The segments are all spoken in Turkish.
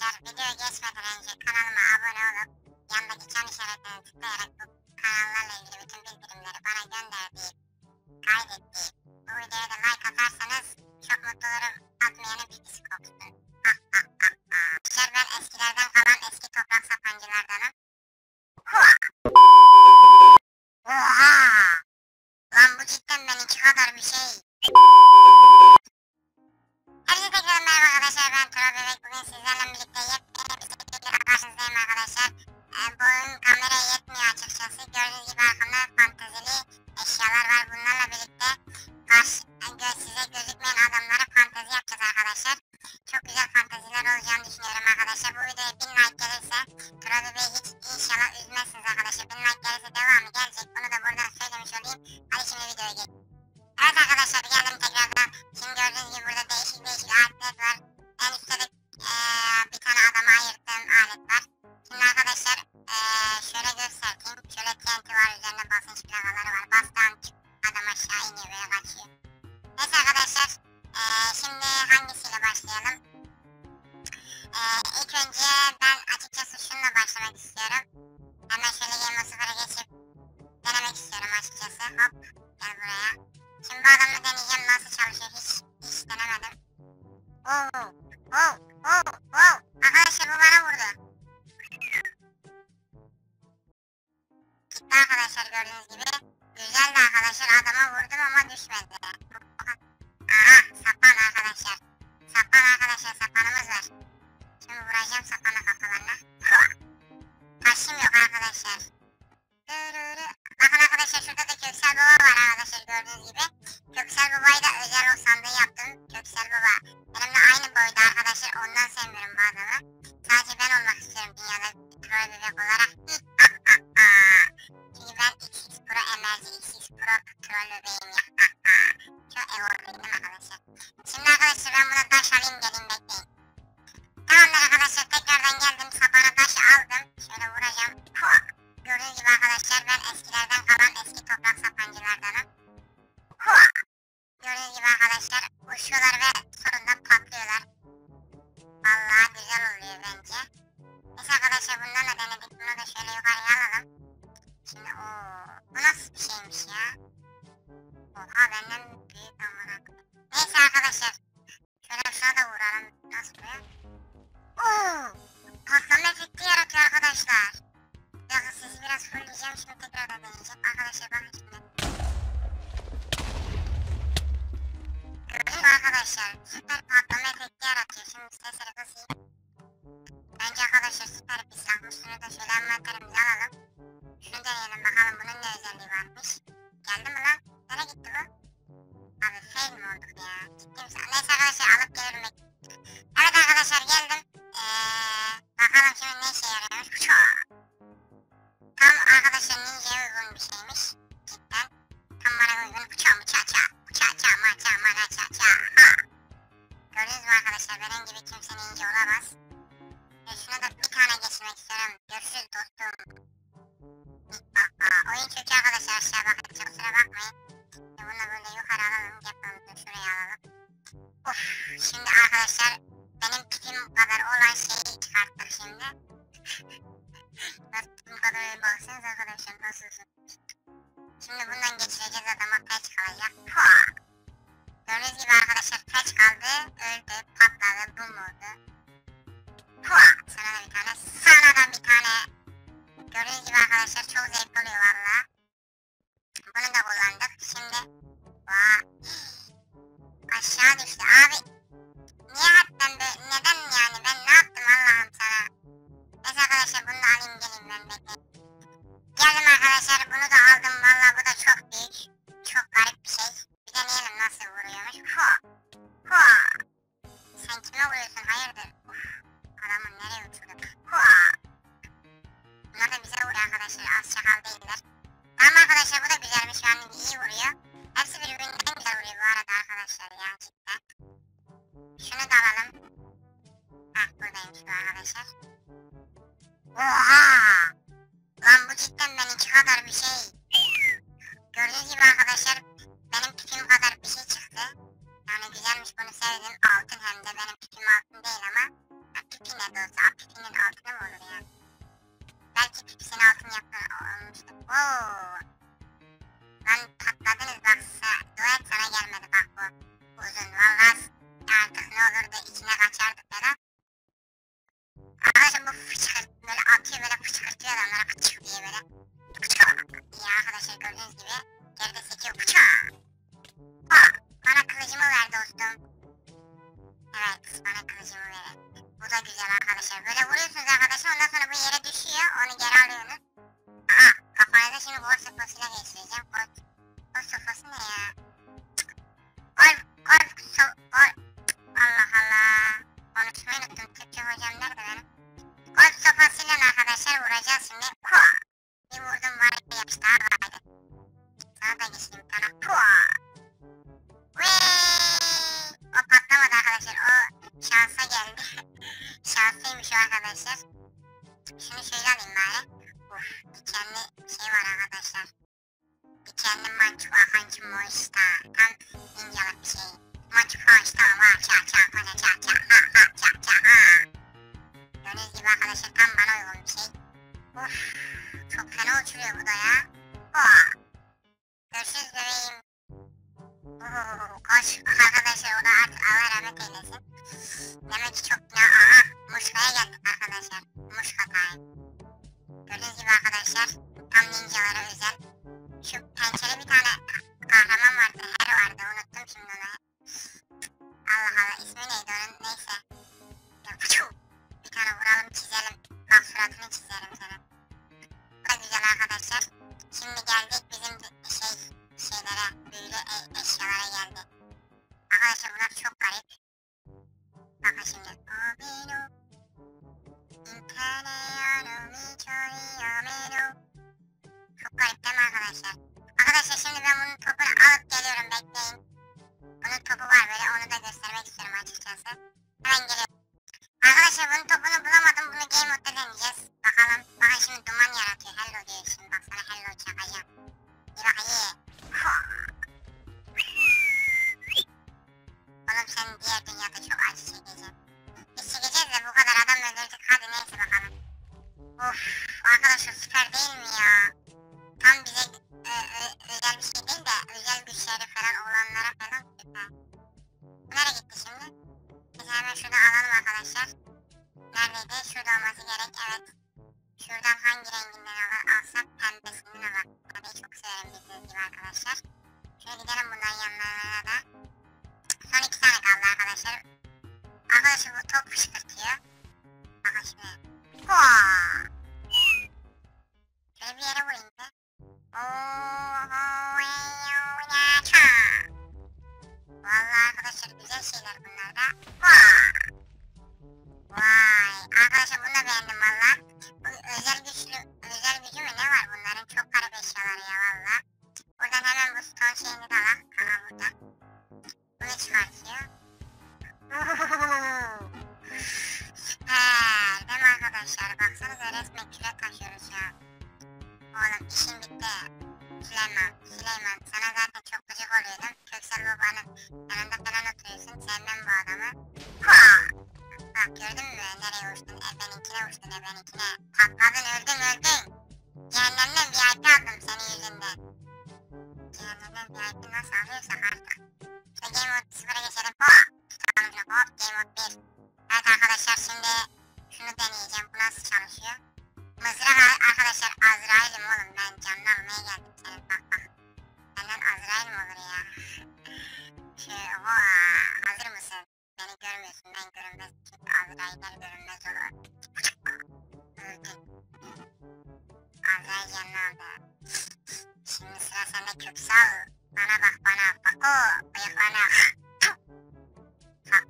arkadaşlar videoya geçmeden önce kanalıma abone olup yandaki çan işaretine tıklayarak bu kanallarla ilgili bütün bildirimleri bana gönderdiği, kaydettiği bu videoya da like atarsanız çok mutlu olurum. Atmayanın ah ah. Arkadaşlar ben eskilerden kalan eski toprak sapancılardanım. Oha! Lan bu cidden benimki kadar bir şey. Tura Bebek bugün sizlerle birlikte yepyeni bir seriyle karşınızdayım arkadaşlar. Ee, bu yetmiyor açıkçası. Gördüğünüz gibi arkamda fantezili eşyalar var. Bunlarla birlikte karşı, size gözükmeyen adamlara Şimdi vuracağım sapanı kafalarına. Taşım yok arkadaşlar. Bakın arkadaşlar şurada da Köksal Baba var arkadaşlar gördüğünüz gibi. Köksal Baba'yı da özel o sandığı yaptım. Köksal Baba. Benimle aynı boyda arkadaşlar ondan sevmiyorum adamı. Sadece ben olmak istiyorum dünyada troll bebek olarak. Çünkü ben XX Pro Emerci XX Pro troll bebeğim ya. Çok evolveydim arkadaşlar. Şimdi arkadaşlar ben buna taş alayım gelin bekleyin. Tamamdır arkadaşlar tekrardan geldim sapana taşı aldım. Şöyle vuracağım. Puh. Gördüğünüz gibi arkadaşlar ben eskilerden kalan eski toprak sapancılardanım. Hua! Gördüğünüz gibi arkadaşlar uçuyorlar ve sonunda patlıyorlar. Vallahi güzel oluyor bence. Neyse arkadaşlar bundan da denedik. Bunu da şöyle yukarıya alalım. Şimdi o bu nasıl bir şeymiş ya? Oha benden büyük amına. Neyse arkadaşlar. Şöyle şuna da vuralım. Nasıl vuruyor? Oo! Patlama efekti yaratıyor arkadaşlar. Dakika sesi biraz fullleyeceğim şimdi tekrardan deneyeceğim. Arkadaşlar bakın şimdi. Gördünüz arkadaşlar? Süper patlama efekti yaratıyor. Şimdi sesleri kısayım. Bence arkadaşlar süper bir silahmış. Şunu da şöyle envanterimize alalım. Şunu deneyelim bakalım bunun ne özelliği varmış. Geldi mi lan? Nereye gitti bu? Abi fail mi olduk ya? Ciddi misin? Neyse arkadaşlar alıp gelirim. Evet arkadaşlar geldim. Ee, bakalım şimdi ne işe yarıyormuş. Çaa. Tam arkadaşlar ninja'ya uygun bir şeymiş. Cidden. Tam bana uygun. Bıça bıça ça. Bıça ça ma ça ma ra ça ça. Ha. Gördünüz mü arkadaşlar benim gibi kimse ninja Şimdi bundan geçireceğiz adama peç kalacak. Pua! Gördüğünüz gibi arkadaşlar peç kaldı, öldü, patladı, bum oldu. Pua! Sana da bir tane, sana da bir tane. Gördüğünüz gibi arkadaşlar çok zevk oluyor valla. Bunu da kullandık. Şimdi, vaa. Aşağı düştü abi. Niye böyle, neden yani ben ne yaptım Allah'ım sana? Neyse arkadaşlar bunu da alayım geleyim ben bekleyin. Geldim arkadaşlar bunu da aldım valla bu da çok büyük. Çok garip bir şey. Bir deneyelim nasıl vuruyormuş. Hua. Hua. Sen kime vuruyorsun hayırdır? Uf. Adamın nereye uçurdu? Hua. Bunlar da bize vuruyor arkadaşlar az çakal değiller. Tamam arkadaşlar bu da güzelmiş yani iyi vuruyor. Hepsi birbirinden güzel vuruyor bu arada arkadaşlar ya cidden. Şunu da alalım. Hah buradaymış bu arkadaşlar. Oha! Adamlara fıçk diye böyle. Fıçk. İyi arkadaşlar gördüğünüz gibi geride sekiyor fıçk. Aa, bana kılıcımı ver dostum. Evet bana kılıcımı verin. Bu da güzel arkadaşlar. Böyle vuruyorsunuz arkadaşlar ondan sonra bu yere düşüyor onu geri alıyorsunuz. Aha kafanıza şimdi gol sopasıyla geçireceğim. Gol, gol sopası ne ya? Gol, gol, so, gol. Allah Allah. Konuşmayı unuttum. Türkçe hocam nerede benim? Gol sopasıyla arkadaşlar vuracağız şimdi. Kua. Bir vurdum var ya yapıştı ağlaydı. Sana da geçeyim sana. Kua. Whee! Hemen şurada alalım arkadaşlar. Neredeydi? Şurada olması gerek evet. Şuradan hangi renginden al alsak pembesinden alalım. Pembeyi çok severim bildiğiniz gibi arkadaşlar. Şöyle gidelim bunların yanlarına da. Son iki tane kaldı arkadaşlar. Arkadaşlar bu top fışkırtıyor. Bakın şimdi. Hua! Alak. Aha burada. Bunu çıkartıyor. Süper değil mi arkadaşlar? Baksanıza resmen küre taşıyoruz ya. Oğlum işin bitti. Süleyman, Süleyman sana zaten çok gıcık oluyordum. Köksal babanın yanında falan oturuyorsun. Sevmem bu adamı. Hua! Bak gördün mü nereye uçtun? Ebeninkine uçtun ebeninkine. Patladın öldün öldün. Cehennemden VIP aldım senin yüzünden. Cehennemden VIP nasıl alıyorsak artık. İşte Game Mode 0'a geçelim. Hop! Tutalım şunu. Hop Game Mode 1. Evet arkadaşlar şimdi şunu deneyeceğim. Bu nasıl çalışıyor? Mızrak arkadaşlar Azrail'im oğlum. Ben canını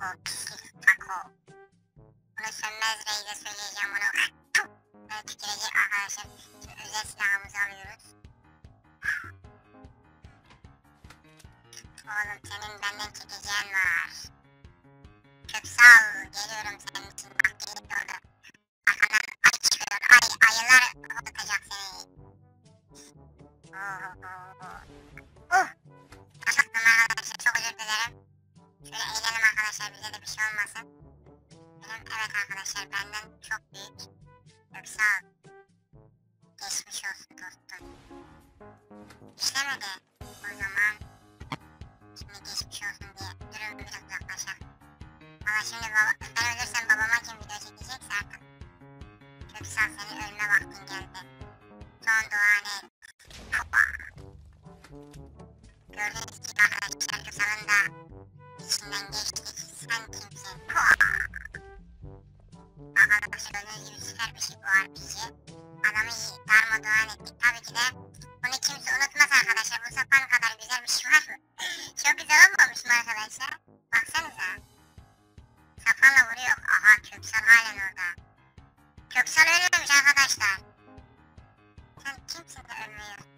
Fako. Pislik. Fako. Bunu sönmez reise söyleyeceğim bunu. Böyle tükürecek arkadaşlar. Şimdi özel silahımızı alıyoruz. Oğlum senin benden çekeceğin var. Köksal geliyorum senin için. Bak gelip orada. Arkandan ay çıkıyor. Ay, ayılar hoplatacak seni. Oh, oh, oh. Uh! Kaçaktım arkadaşlar çok özür dilerim. Şöyle arkadaşlar bize de bir şey olmasın. Benim evet arkadaşlar benden çok büyük. Köksal. Geçmiş olsun dostum. İşlemedi. O zaman Arkadaşlar gördüğünüz gibi süper bir şey bu RPG. Adamı iyi darmadağın ettik. Tabii ki de bunu kimse unutmaz arkadaşlar. Bu sapan kadar güzel bir şey var mı? Çok güzel olmamış mı arkadaşlar? Baksanıza. Sapanla vuruyor. Aha Köksal halen orada. Köksal ölmemiş arkadaşlar. Sen kimsin de ölmüyorsun